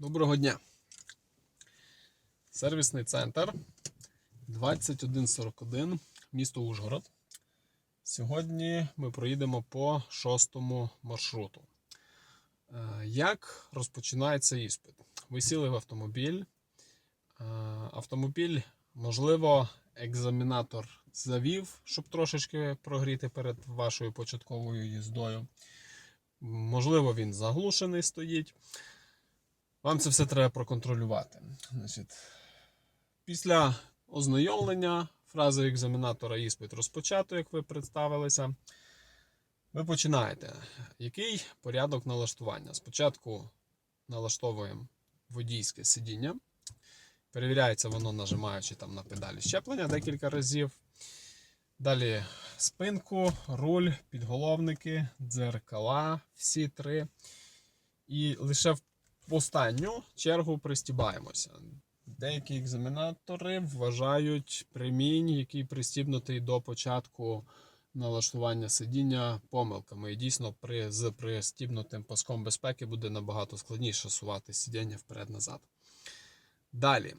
Доброго дня. Сервісний центр 2141, місто Ужгород. Сьогодні ми проїдемо по шостому маршруту. Е, Як розпочинається іспит? Ви сіли в автомобіль. Е, Автомобіль, можливо, екзаменатор завів, щоб трошечки прогріти перед вашою початковою їздою. Можливо, він заглушений стоїть. Вам це все треба проконтролювати. Значить, після ознайомлення фрази екзаменатора іспит розпочато, як ви представилися. Ви починаєте. Який порядок налаштування? Спочатку налаштовуємо водійське сидіння. Перевіряється воно, нажимаючи там на педалі щеплення декілька разів. Далі спинку, руль, підголовники, дзеркала, всі три. І лише в останню чергу пристібаємося. Деякі екзаменатори вважають примінь, який пристібнутий до початку налаштування сидіння помилками. І дійсно, при, з пристібнутим паском безпеки буде набагато складніше сувати сидіння вперед-назад. Далі,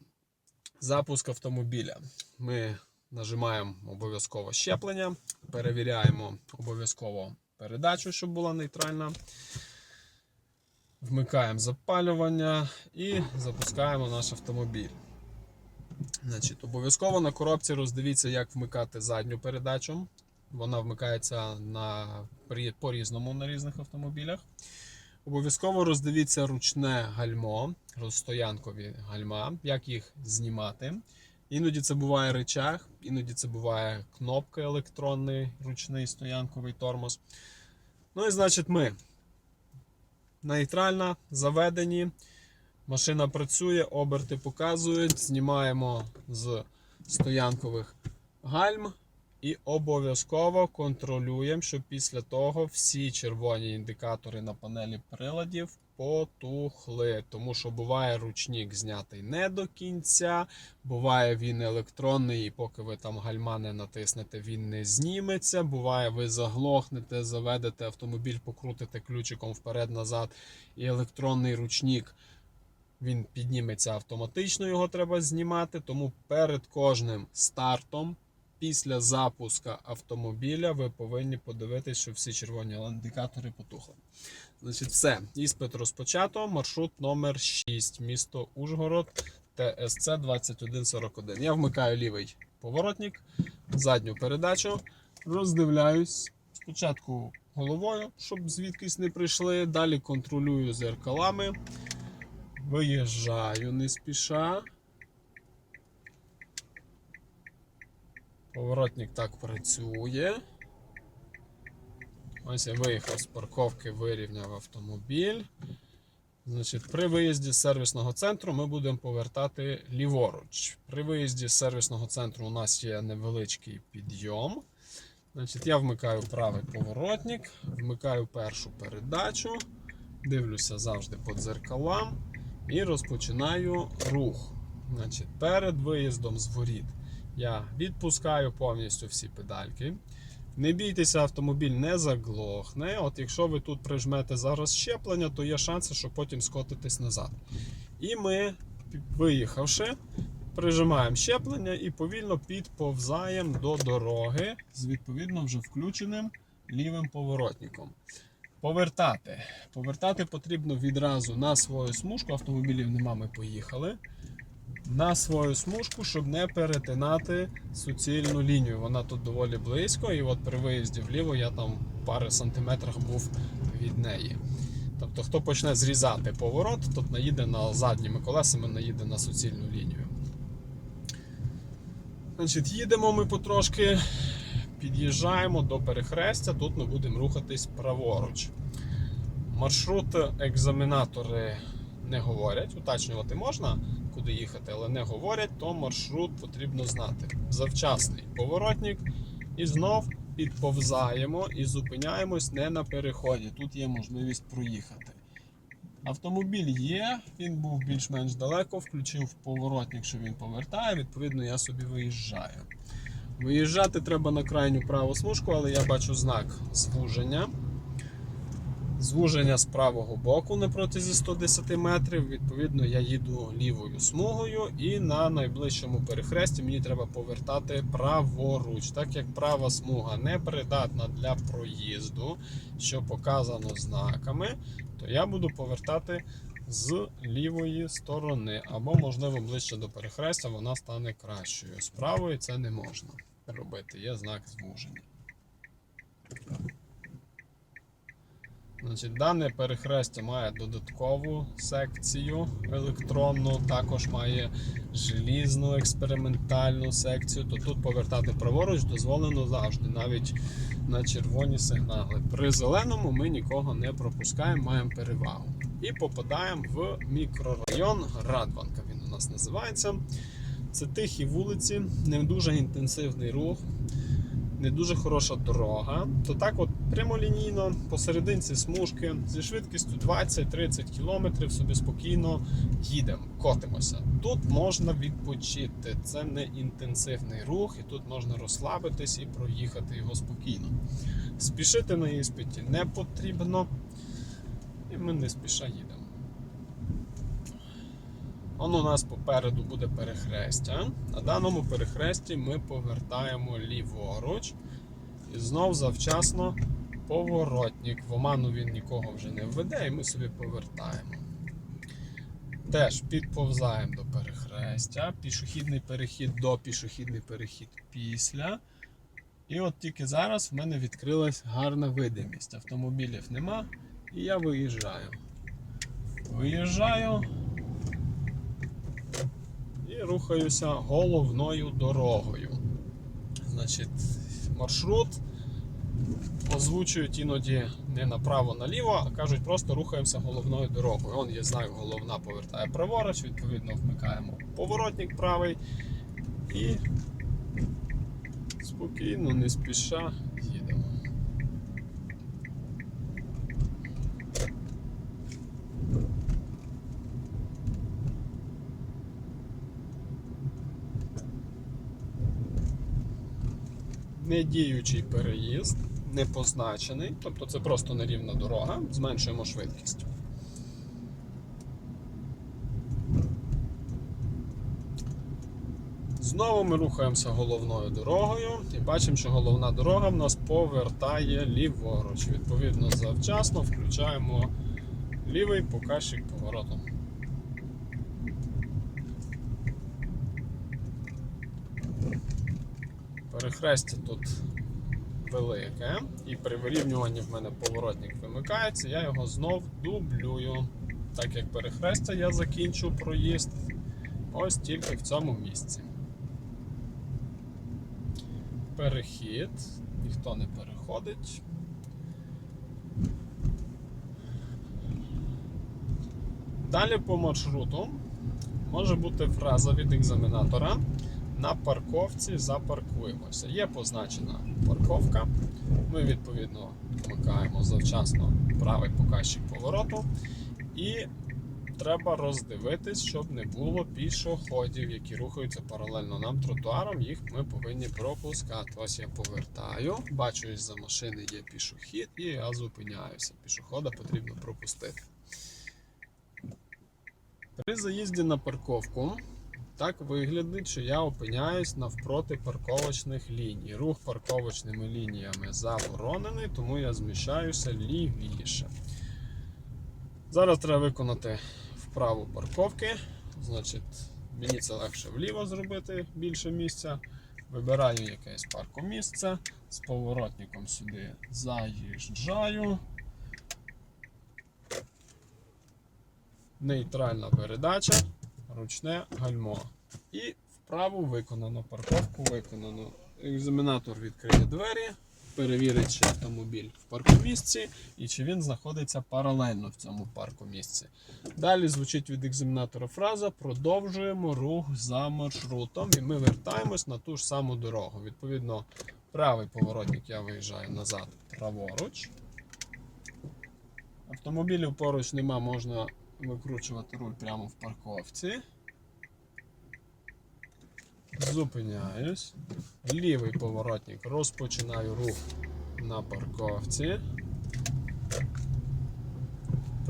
запуск автомобіля. Ми нажимаємо обов'язково щеплення, перевіряємо обов'язково передачу, щоб була нейтральна. Вмикаємо запалювання і запускаємо наш автомобіль. Значить, Обов'язково на коробці роздивіться, як вмикати задню передачу. Вона вмикається на, по-різному на різних автомобілях. Обов'язково роздивіться ручне гальмо, розстоянкові гальма, як їх знімати. Іноді це буває речах, іноді це буває кнопка електронний, ручний стоянковий тормоз. Ну і значить ми нейтральна, заведені. Машина працює, оберти показують. Знімаємо з стоянкових гальм і обов'язково контролюємо, щоб після того всі червоні індикатори на панелі приладів потухли. Тому що буває ручник знятий не до кінця, буває він електронний, і поки ви там гальма не натиснете, він не зніметься. Буває, ви заглохнете, заведете автомобіль, покрутите ключиком вперед-назад, і електронний ручник він підніметься автоматично, його треба знімати. Тому перед кожним стартом, після запуска автомобіля, ви повинні подивитися, що всі червоні індикатори потухли. Значить, все, іспит розпочато. Маршрут номер 6, місто Ужгород, ТСЦ 2141. Я вмикаю лівий поворотник, задню передачу, роздивляюсь спочатку головою, щоб звідкись не прийшли. Далі контролюю зеркалами. Виїжджаю не спіша. Поворотник так працює. Ось я виїхав з парковки, вирівняв автомобіль. Значить, При виїзді з сервісного центру ми будемо повертати ліворуч. При виїзді з сервісного центру у нас є невеличкий підйом. Значить, Я вмикаю правий поворотник, вмикаю першу передачу, дивлюся завжди по дзеркалам і розпочинаю рух. Значить, Перед виїздом з воріт я відпускаю повністю всі педальки. Не бійтеся, автомобіль не заглохне. От якщо ви тут прижмете зараз щеплення, то є шанси, що потім скотитесь назад. І ми, виїхавши, прижимаємо щеплення і повільно підповзаємо до дороги з відповідно вже включеним лівим поворотником. Повертати. Повертати потрібно відразу на свою смужку. Автомобілів нема, ми поїхали. На свою смужку, щоб не перетинати суцільну лінію. Вона тут доволі близько, і от при виїзді вліво я там пари сантиметрах був від неї. Тобто, хто почне зрізати поворот, тот наїде на задніми колесами, наїде на суцільну лінію. Значить, їдемо ми потрошки, під'їжджаємо до перехрестя, тут ми будемо рухатись праворуч. Маршрут екзаменатори не говорять, уточнювати можна, куди їхати, але не говорять, то маршрут потрібно знати. Завчасний поворотник і знов підповзаємо і зупиняємось не на переході. Тут є можливість проїхати. Автомобіль є, він був більш-менш далеко, включив поворотник, що він повертає, відповідно, я собі виїжджаю. Виїжджати треба на крайню праву смужку, але я бачу знак звуження. Звуження з правого боку на протязі 110 метрів. Відповідно, я їду лівою смугою, і на найближчому перехресті мені треба повертати праворуч, так як права смуга не придатна для проїзду, що показано знаками, то я буду повертати з лівої сторони, або, можливо, ближче до перехрестя вона стане кращою. З правої це не можна робити, є знак звуження. Значить, Дане перехрестя має додаткову секцію електронну, також має желізну експериментальну секцію. То тут повертати праворуч дозволено завжди, навіть на червоні сигнали. При зеленому ми нікого не пропускаємо, маємо перевагу. І попадаємо в мікрорайон Радванка. Він у нас називається. Це тихі вулиці, не дуже інтенсивний рух не дуже хороша дорога, то так от прямолінійно посерединці смужки зі швидкістю 20-30 км собі спокійно їдемо, котимося. Тут можна відпочити, це не інтенсивний рух, і тут можна розслабитись і проїхати його спокійно. Спішити на іспиті не потрібно, і ми не спіша їдемо. Он у нас попереду буде перехрестя. На даному перехресті ми повертаємо ліворуч і знов завчасно поворотник. В оману він нікого вже не введе, і ми собі повертаємо. Теж підповзаємо до перехрестя, пішохідний перехід до пішохідний перехід після. І от тільки зараз в мене відкрилась гарна видимість. Автомобілів нема, і я виїжджаю. Виїжджаю рухаюся головною дорогою. Значить, маршрут озвучують іноді не направо-наліво, а кажуть, просто рухаємося головною дорогою. Он є знак, головна повертає праворуч, відповідно, вмикаємо поворотник правий і спокійно, не спіша їдемо. Недіючий переїзд, не позначений, тобто це просто нерівна дорога, зменшуємо швидкість. Знову ми рухаємося головною дорогою і бачимо, що головна дорога в нас повертає ліворуч. Відповідно, завчасно включаємо лівий показчик повороту. Перехрестя тут велике, і при вирівнюванні в мене поворотник вимикається, я його знов дублюю. Так як перехрестя я закінчу проїзд ось тільки в цьому місці. Перехід, ніхто не переходить. Далі по маршруту може бути фраза від екзаменатора на парковці запаркуємося. Є позначена парковка. Ми відповідно вмикаємо завчасно правий показчик повороту. І треба роздивитись, щоб не було пішоходів, які рухаються паралельно нам тротуаром. Їх ми повинні пропускати. Ось я повертаю, бачу, що за машини є пішохід, і я зупиняюся. Пішохода потрібно пропустити. При заїзді на парковку так виглядить, що я опиняюсь навпроти парковочних ліній. Рух парковочними лініями заборонений, тому я зміщаюся лівіше. Зараз треба виконати вправу парковки. Значить, мені це легше вліво зробити більше місця. Вибираю якесь паркомісце, з поворотником сюди заїжджаю. Нейтральна передача ручне гальмо. І вправу виконано, парковку виконано. Екзаменатор відкриє двері, перевірить, чи автомобіль в паркомісці і чи він знаходиться паралельно в цьому паркомісці. Далі звучить від екзаменатора фраза: продовжуємо рух за маршрутом, і ми вертаємось на ту ж саму дорогу. Відповідно, правий поворотник я виїжджаю назад праворуч. Автомобілів поруч нема, можна викручувати руль прямо в парковці. Зупиняюсь. Лівий поворотник розпочинаю рух на парковці.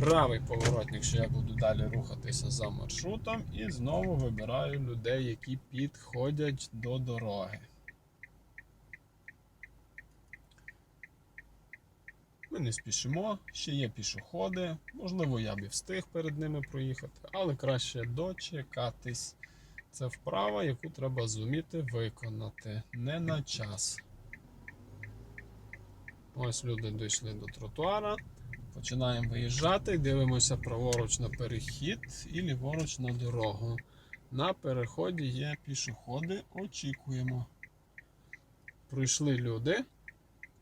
правий поворотник, що я буду далі рухатися за маршрутом, і знову вибираю людей, які підходять до дороги. Ми не спішимо, ще є пішоходи. Можливо, я б і встиг перед ними проїхати, але краще дочекатись. Це вправа, яку треба зуміти виконати не на час. Ось люди дійшли до тротуара. Починаємо виїжджати, дивимося праворуч на перехід і ліворуч на дорогу. На переході є пішоходи, очікуємо. Пройшли люди,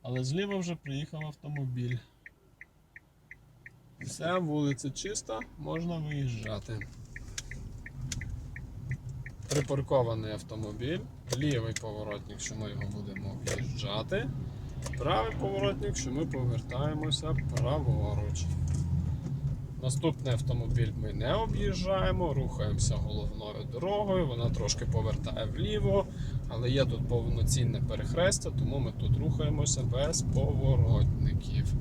але зліва вже приїхав автомобіль. Все, вулиця чиста, можна виїжджати. Припаркований автомобіль, лівий поворотник, що ми його будемо об'їжджати. Правий поворотник, що ми повертаємося праворуч. Наступний автомобіль ми не об'їжджаємо, рухаємося головною дорогою, вона трошки повертає вліво, але є тут повноцінне перехрестя, тому ми тут рухаємося без поворотників.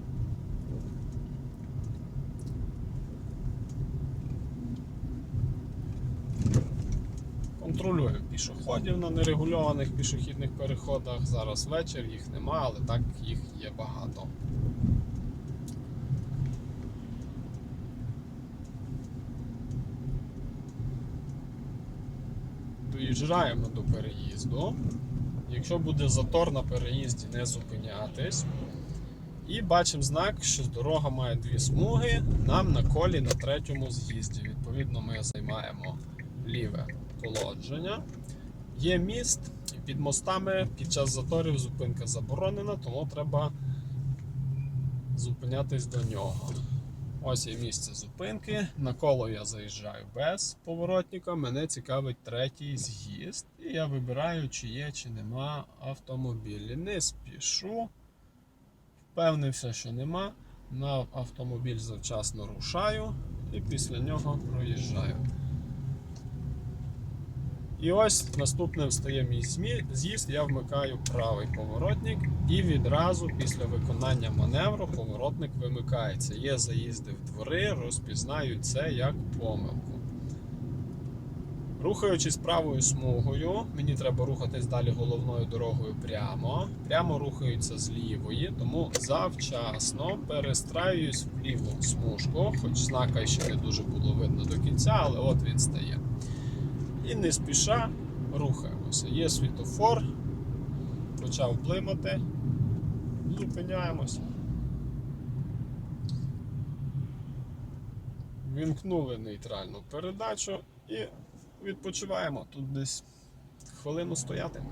Контролюємо пішоходів на нерегульованих пішохідних переходах. Зараз вечір, їх нема, але так їх є багато. Доїжджаємо до переїзду. Якщо буде затор на переїзді, не зупинятись. І бачимо знак, що дорога має дві смуги. Нам на колі на третьому з'їзді. Відповідно, ми займаємо ліве положення. Є міст, під мостами під час заторів зупинка заборонена, тому треба зупинятись до нього. Ось є місце зупинки. На коло я заїжджаю без поворотника. Мене цікавить третій з'їзд. І я вибираю, чи є, чи нема автомобілі. Не спішу. Впевнився, що нема. На автомобіль завчасно рушаю і після нього проїжджаю. І ось наступним стає мій з'їзд, я вмикаю правий поворотник і відразу після виконання маневру поворотник вимикається. Є заїзди в двори, розпізнають це як помилку. Рухаючись правою смугою, мені треба рухатись далі головною дорогою прямо. Прямо рухаються з лівої, тому завчасно перестраюсь в ліву смужку, хоч знака ще не дуже було видно до кінця, але от він стає. І не спіша рухаємося. Є світофор, почав блимати, зупиняємося. Вімкнули нейтральну передачу і відпочиваємо. Тут десь хвилину стояти.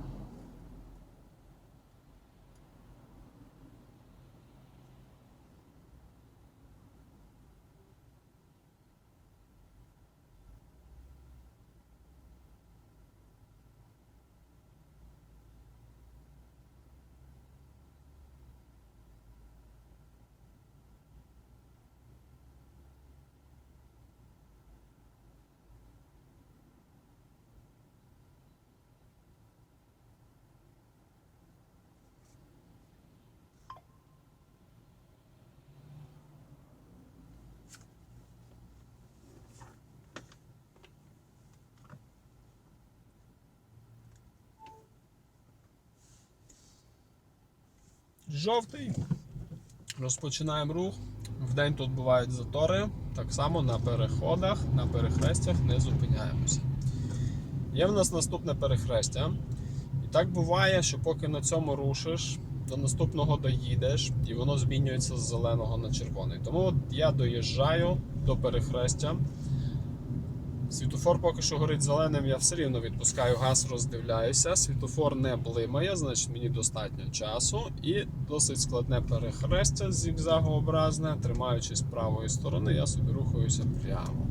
Жовтий. Розпочинаємо рух. Вдень тут бувають затори. Так само на переходах, на перехрестях не зупиняємося. Є в нас наступне перехрестя. І так буває, що поки на цьому рушиш, до наступного доїдеш, і воно змінюється з зеленого на червоний. Тому от я доїжджаю до перехрестя. Світофор поки що горить зеленим, я все рівно відпускаю газ, роздивляюся. Світофор не блимає, значить мені достатньо часу. І досить складне перехрестя зігзагообразне. Тримаючись правої сторони, я собі рухаюся прямо.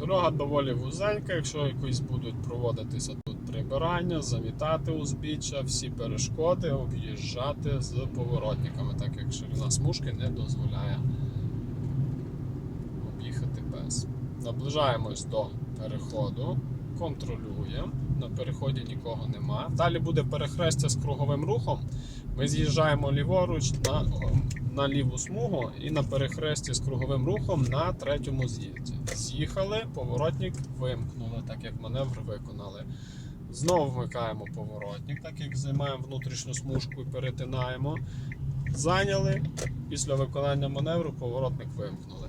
Дорога доволі вузенька, якщо якось будуть проводитися прибирання, замітати узбіччя, всі перешкоди об'їжджати з поворотниками, так як ширина смужки не дозволяє об'їхати без. наближаємось до переходу, контролюємо. На переході нікого нема. Далі буде перехрестя з круговим рухом. Ми з'їжджаємо ліворуч на, на ліву смугу і на перехресті з круговим рухом на третьому з'їзді. З'їхали, поворотник вимкнули, так як маневр виконали. Знову вмикаємо поворотник, так як займаємо внутрішню смужку і перетинаємо. Зайняли. Після виконання маневру поворотник вимкнули.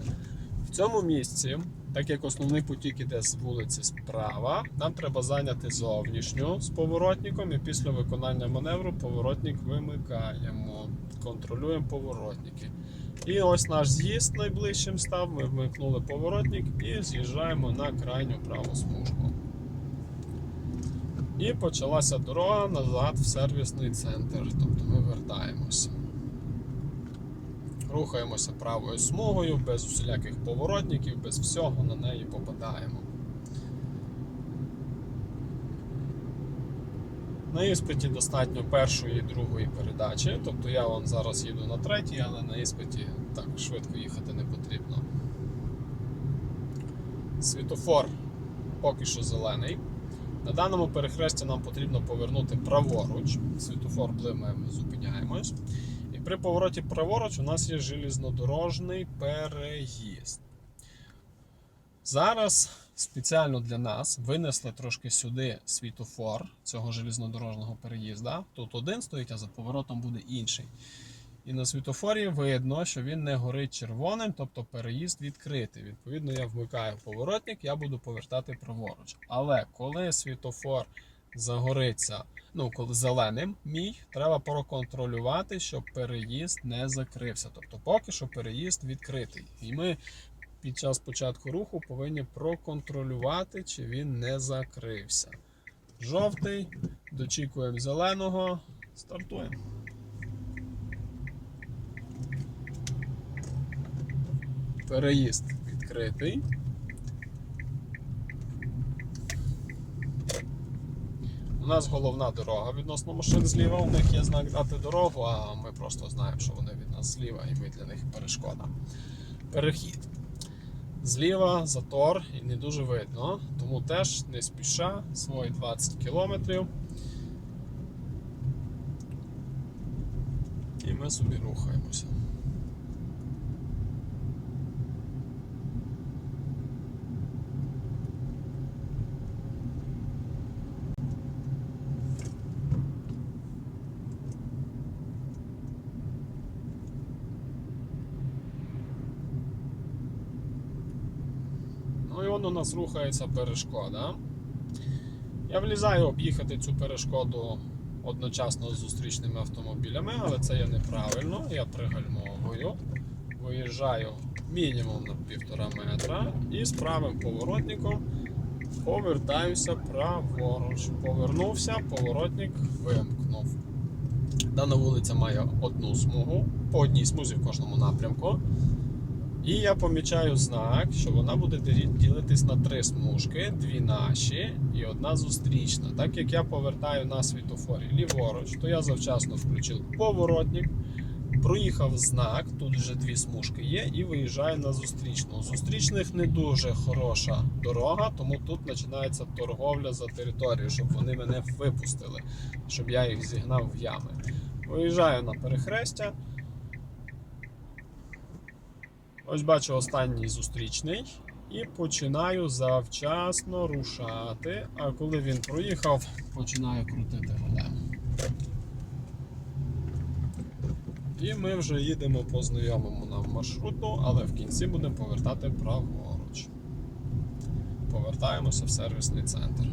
В цьому місці, так як основний потік іде з вулиці справа, нам треба зайняти зовнішню з поворотником і після виконання маневру поворотник вимикаємо. Контролюємо поворотники. І ось наш з'їзд найближчим став. Ми вмикнули поворотник і з'їжджаємо на крайню праву смужку. І почалася дорога назад в сервісний центр. Тобто ми вертаємося. Рухаємося правою смугою, без усіляких поворотників, без всього на неї попадаємо. На іспиті достатньо першої і другої передачі. Тобто я вон зараз їду на третій, але на іспиті так швидко їхати не потрібно. Світофор поки що зелений. На даному перехресті нам потрібно повернути праворуч. Світофор блимає, ми зупиняємось. І при повороті праворуч у нас є желізнодорожний переїзд. Зараз спеціально для нас винесли трошки сюди світофор цього желізнодорожного переїзда. Тут один стоїть, а за поворотом буде інший. І на світофорі видно, що він не горить червоним, тобто переїзд відкритий. Відповідно, я вмикаю поворотник, я буду повертати праворуч. Але коли світофор загориться, ну коли зеленим мій, треба проконтролювати, щоб переїзд не закрився. Тобто, поки що переїзд відкритий. І ми під час початку руху повинні проконтролювати, чи він не закрився. Жовтий, дочікуємо зеленого, стартуємо. Переїзд відкритий. У нас головна дорога відносно машин зліва. У них є знак дати дорогу, а ми просто знаємо, що вони від нас зліва, і ми для них перешкода. Перехід. Зліва затор і не дуже видно, тому теж не спіша свої 20 кілометрів. І ми собі рухаємося. Ну і он у нас рухається перешкода. Я влізаю об'їхати цю перешкоду одночасно з зустрічними автомобілями, але це є неправильно. Я пригальмовую, виїжджаю мінімум на півтора метра і з правим поворотником повертаюся праворуч. Повернувся, поворотник вимкнув. Дана вулиця має одну смугу, по одній смузі в кожному напрямку. І я помічаю знак, що вона буде ділитись на три смужки: дві наші і одна зустрічна. Так як я повертаю на світофорі ліворуч, то я завчасно включив поворотник, проїхав знак, тут вже дві смужки є, і виїжджаю на зустрічну. У зустрічних не дуже хороша дорога, тому тут починається торговля за територію, щоб вони мене випустили, щоб я їх зігнав в ями. Виїжджаю на перехрестя. Ось бачу останній зустрічний і починаю завчасно рушати. А коли він проїхав, починаю крутити рулем. І ми вже їдемо по знайомому нам маршруту, але в кінці будемо повертати праворуч. Повертаємося в сервісний центр.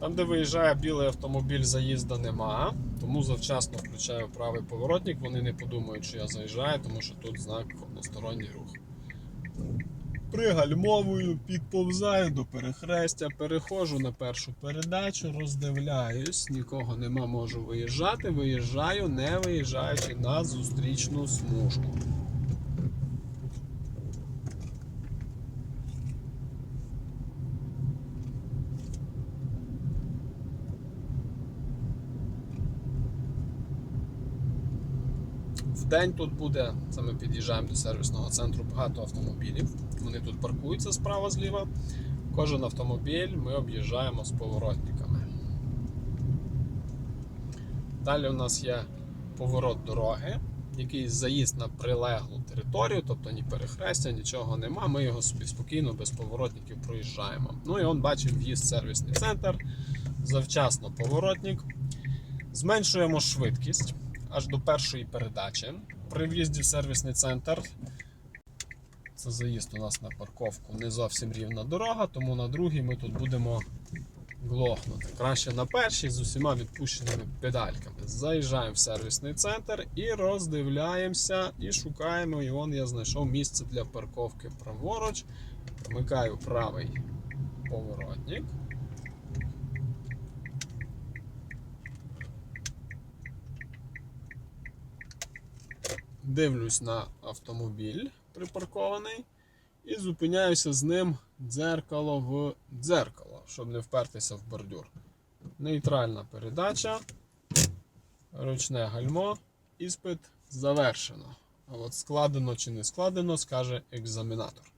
Там, де виїжджає білий автомобіль, заїзда нема, тому завчасно включаю правий поворотник. Вони не подумають, що я заїжджаю, тому що тут знак односторонній рух. Пригальмовую, підповзаю до перехрестя, переходжу на першу передачу, роздивляюсь, нікого нема, можу виїжджати. Виїжджаю, не виїжджаючи на зустрічну смужку. В день тут буде, це ми під'їжджаємо до сервісного центру, багато автомобілів. Вони тут паркуються справа зліва. Кожен автомобіль ми об'їжджаємо з поворотниками. Далі у нас є поворот дороги, якийсь заїзд на прилеглу територію, тобто ні перехрестя, нічого нема. Ми його собі спокійно, без поворотників проїжджаємо. Ну і он бачив в'їзд сервісний центр, завчасно поворотник. Зменшуємо швидкість аж до першої передачі. При в'їзді в сервісний центр. Це заїзд у нас на парковку. Не зовсім рівна дорога, тому на другій ми тут будемо глохнути. Краще на першій з усіма відпущеними педальками. Заїжджаємо в сервісний центр і роздивляємося і шукаємо. І вон я знайшов місце для парковки праворуч. Вмикаю правий поворотник. Дивлюсь на автомобіль припаркований і зупиняюся з ним дзеркало в дзеркало, щоб не впертися в бордюр. Нейтральна передача, ручне гальмо, іспит завершено. А от складено чи не складено, скаже екзаменатор.